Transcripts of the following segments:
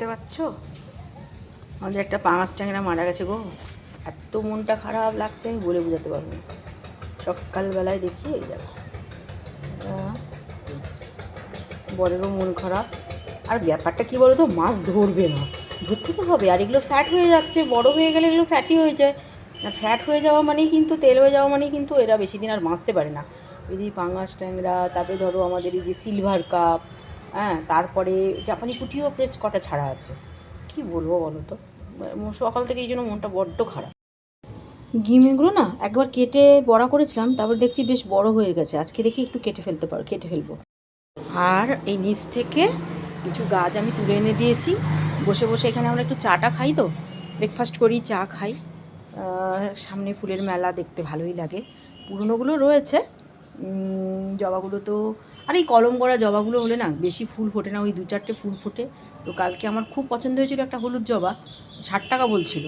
দেখতে পাচ্ছ? আমাদের একটা পাঙাশ ট্যাংরা মারা গেছে গো। এত মনটা খারাপ লাগছে, আমি বলে বোঝাতে পারব না। সকালবেলায় দেখি এই দেখো। বরেরও মন খারাপ। আর ব্যাপারটা কি বলো তো মাছ ধরবে না। ধরতে তো হবে, আর এগুলো ফ্যাট হয়ে যাচ্ছে, বড় হয়ে গেলে এগুলো ফ্যাটি হয়ে যায়। আর ফ্যাট হয়ে যাওয়া মানেই কিন্তু, তেল হয়ে যাওয়া মানেই কিন্তু এরা বেশি দিন আর বাঁচতে পারে না। যদি পাঙাশ ট্যাংরা, তারপরে ধরো আমাদের এই যে সিলভার কাপ হ্যাঁ তারপরে জাপানি কুটিও প্রেস কটা ছাড়া আছে। কি বলব বলো তো? সকাল থেকে এই জন্য মনটা বড্ড খারাপ। ডিম এগুলো না একবার কেটে বড়া করেছিলাম, তারপর দেখছি বেশ বড় হয়ে গেছে। আজকে দেখি একটু কেটে ফেলতে পারো, কেটে ফেলব। আর এই নিচ থেকে কিছু গাছ আমি তুলে এনে দিয়েছি। বসে বসে এখানে আমরা একটু চাটা খাই তো ব্রেকফাস্ট করি, চা খাই। সামনে ফুলের মেলা দেখতে ভালোই লাগে। পুরনোগুলো রয়েছে। জবাগুলো তো আর এই কলম করা জবাগুলো হলে না বেশি ফুল ফোটে না ওই দু চারটে ফুল ফোটে। তো কালকে আমার খুব পছন্দ হয়েছিল একটা হলুদ জবা ষাট টাকা বলছিল।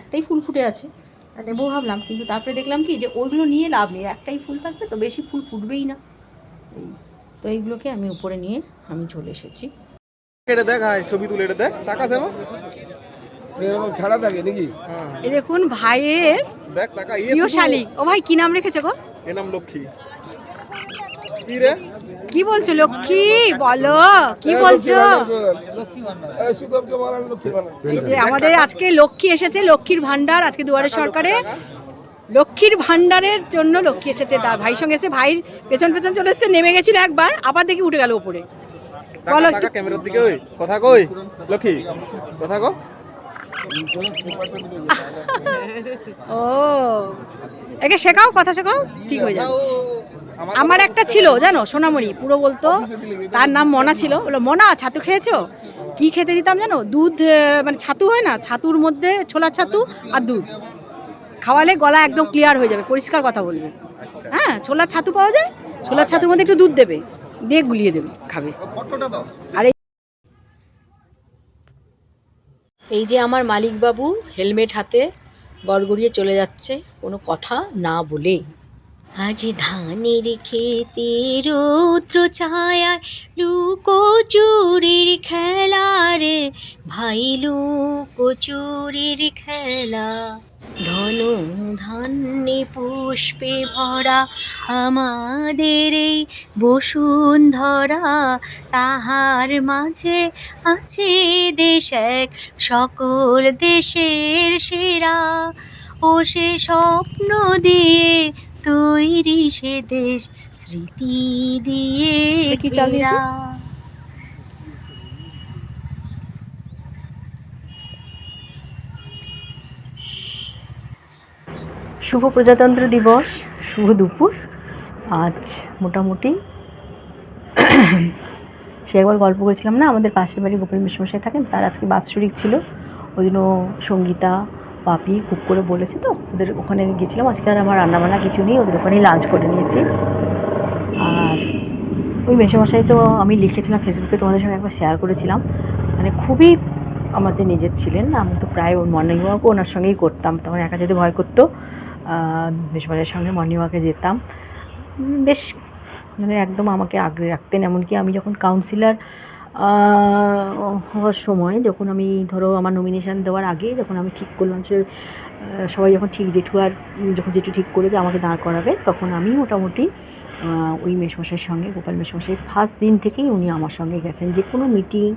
একটাই ফুল ফুটে আছে। তা নেব ভাবলাম কিন্তু তারপরে দেখলাম কি যে ওইগুলো নিয়ে লাভ নেই একটাই ফুল থাকবে তো বেশি ফুল ফুটবেই না। এই তো এইগুলোকে আমি উপরে নিয়ে আমি চলে এসেছি। এটা দেখ হাই ছবি তুলে এটা দেখ। টাকা আছে আমার? এরকম ছাড়া থাকে নাকি? হ্যাঁ। দেখুন ভাইয়ের দেখ টাকা ইয়ে শালিক। ও ভাই কি নাম রেখেছে গো? এর নাম লক্ষ্মী। কি রে? কি বলছো লক্ষ্মী? বলো কি বলছো? সুতপকে বলেন লক্ষ্মী বানান। এই যে আমাদের আজকে লক্ষ্মী এসেছে লক্ষ্মীর ভান্ডার আজকে দুয়ারে সরকারে। লক্ষ্মীর ভান্ডারের জন্য লক্ষ্মী এসেছে দা ভাইয়ের সঙ্গে এসে ভাইয়ের পেছন পেছন চলে এসেছে নেমে গেছিল একবার আবার দেখি উঠে গেল উপরে। বলো ক্যামেরার দিকে ওই। কথা কই? লক্ষ্মী কথা কো। ও একে শেখাও কথা শেখাও ঠিক হয়ে যাবে। আমার একটা ছিল জানো সোনামণি পুরো বলতো তার নাম মনা ছিল। বলো মনা ছাতু খেয়েছো? কি খেতে দিতাম জানো? দুধ মানে ছাতু হয় না ছাতুর মধ্যে ছোলা ছাতু আর দুধ। খাওয়ালে গলা একদম ক্লিয়ার হয়ে যাবে পরিষ্কার কথা বলবে। আচ্ছা। হ্যাঁ ছোলার ছাতু পাওয়া যায়? ছোলার ছাতুর মধ্যে একটু দুধ দেবে দিয়ে গুলিয়ে দেবে খাবে। আর এই এই যে আমার মালিকবাবু হেলমেট হাতে গড়গড়িয়ে চলে যাচ্ছে কোনো কথা না বলেই। আজ ধানের খেতে রৌদ্র ছায়ায় লুকো চুরির খেলা রে। ভাই, লুকো চুরির খেলা। ধন ধান্যে পুষ্পে ভরা আমাদের এই বসুন্ধরা, তাহার মাঝে আছে দেশ এক, সকল দেশের সেরা। ও সে স্বপ্ন দিয়ে তৈরি সে দেশ স্মৃতি দিয়ে? ঘেরা। শুভ প্রজাতন্ত্র দিবস শুভ দুপুর। আজ মোটামুটি সে একবার গল্প করেছিলাম না? আমাদের পাশের বাড়ি গোপাল মিশমশাই থাকেন তার আজকে বাৎসরিক ছিল। ওই জন্য সঙ্গীতা পাপি খুব করে বলেছে তো, ওদের ওখানে গেছিলাম, আজকে আর আমার রান্নাবান্না কিছু নেই, ওদের ওখানেই লাঞ্চ করে নিয়েছি। আর ওই মেশামশাই তো আমি লিখেছিলাম ফেসবুকে, তোমাদের সঙ্গে একবার শেয়ার করেছিলাম। মানে খুবই আমাদের নিজের ছিলেন, আমি তো প্রায় ওর মর্নিং ওয়াকও ওনার সঙ্গেই করতাম, তখন একা যেতে ভয় করতো মেশমারের সঙ্গে মর্নিং ওয়াকে যেতাম। বেশ মানে একদম আমাকে আগলে রাখতেন, এমনকি আমি যখন কাউন্সিলর হওয়ার সময় যখন আমি, ধরো, আমার নমিনেশন দেওয়ার আগে যখন আমি ঠিক করলাম যে সবাই যখন ঠিক জেঠু আর যখন জেঠু ঠিক করে যে আমাকে দাঁড় করাবে, তখন আমি মোটামুটি ওই মেশমশাইয়ের সঙ্গে, গোপাল মেশমশাই ফার্স্ট দিন থেকেই উনি আমার সঙ্গে গেছেন। যে কোনো মিটিং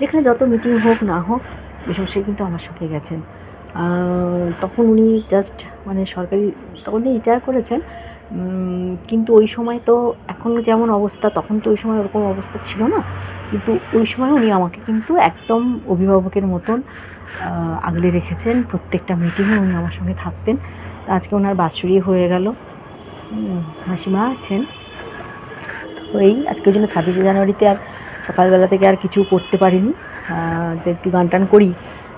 যেখানে যত মিটিং হোক না হোক মেশমশাই কিন্তু আমার সঙ্গে গেছেন। তখন উনি জাস্ট মানে সরকারি, তখন উনি রিটায়ার করেছেন। কিন্তু ওই সময় তো এখন যেমন অবস্থা, তখন তো ওই সময় ওরকম অবস্থা ছিল না। কিন্তু ওই সময় উনি আমাকে কিন্তু একদম অভিভাবকের মতন আগলে রেখেছেন। প্রত্যেকটা মিটিংয়ে উনি আমার সঙ্গে থাকতেন। আজকে ওনার বাৎসরিক হয়ে গেল। মাসিমা আছেন। তো এই আজকের জন্য ছাব্বিশে জানুয়ারিতে আর সকালবেলা থেকে আর কিছু করতে পারিনি। যে একটু গান টান করি,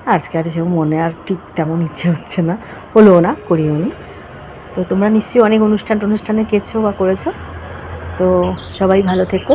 আজকে আর সেরকম মনে আর ঠিক তেমন ইচ্ছে হচ্ছে না। হলো না, করিও নি। তো তোমরা নিশ্চয়ই অনেক অনুষ্ঠান টনুষ্ঠানে গেছো বা করেছ। তো সবাই ভালো থেকো।